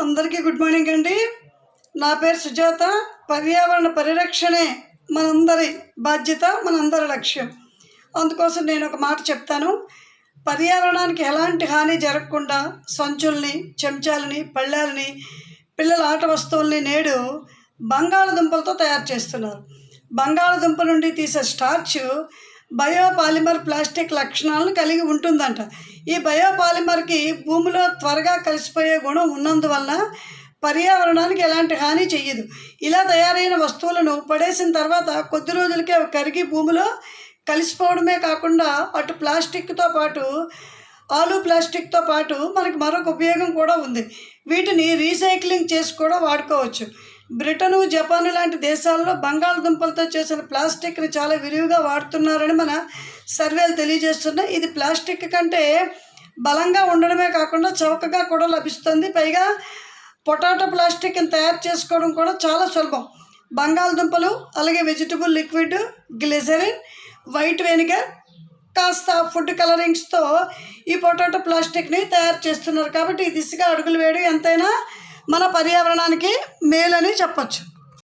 అందరికీ good morning అండి. నా పేరు సుజాత. పర్యావరణ పరిరక్షణే మనందరి బాధ్యత మనందరి లక్ష్యం. అందుకోసం నేను ఒక మాట చెప్తాను. పర్యావరణానికి ఎలాంటి హాని జరగకుండా సంచుల్ని చెంచాలని పళ్ళాలని పిల్లల ఆట వస్తువుల్ని నేడు బంగాళదుంపలతో తయారు చేస్తున్నారు. బంగాళదుంప నుండి తీసే స్టార్చ్ బయోపాలిమర్ ప్లాస్టిక్ లక్షణాలను కలిగి ఉంటుందంట. ఈ బయోపాలిమర్కి భూమిలో త్వరగా కలిసిపోయే గుణం ఉన్నందువలన పర్యావరణానికి ఎలాంటి హాని చెయ్యదు. ఇలా తయారైన వస్తువులను పడేసిన తర్వాత కొద్ది రోజులకే అవి కరిగి భూమిలో కలిసిపోవడమే కాకుండా అటు ప్లాస్టిక్తో పాటు ఆలు ప్లాస్టిక్తో పాటు మనకి మరొక ఉపయోగం కూడా ఉంది. వీటిని రీసైక్లింగ్ చేసి కూడా వాడుకోవచ్చు. బ్రిటను జపాన్ లాంటి దేశాల్లో బంగాళదుంపలతో చేసిన ప్లాస్టిక్ని చాలా విరివిగా వాడుతున్నారని మన సర్వేలు తెలియజేస్తున్నాయి. ఇది ప్లాస్టిక్ కంటే బలంగా ఉండడమే కాకుండా చౌకగా కూడా లభిస్తుంది. పైగా పొటాటో ప్లాస్టిక్ని తయారు చేసుకోవడం కూడా చాలా సులభం. బంగాళదుంపలు అలాగే vegetable liquid glycerin white vinegar కాస్త ఫుడ్ కలరింగ్స్తో ఈ పొటాటో ప్లాస్టిక్ని తయారు చేస్తున్నారు. కాబట్టి ఈ దిశగా అడుగులు వేయడం ఎంతైనా మన పర్యావరణానికి మేలని చెప్పొచ్చు.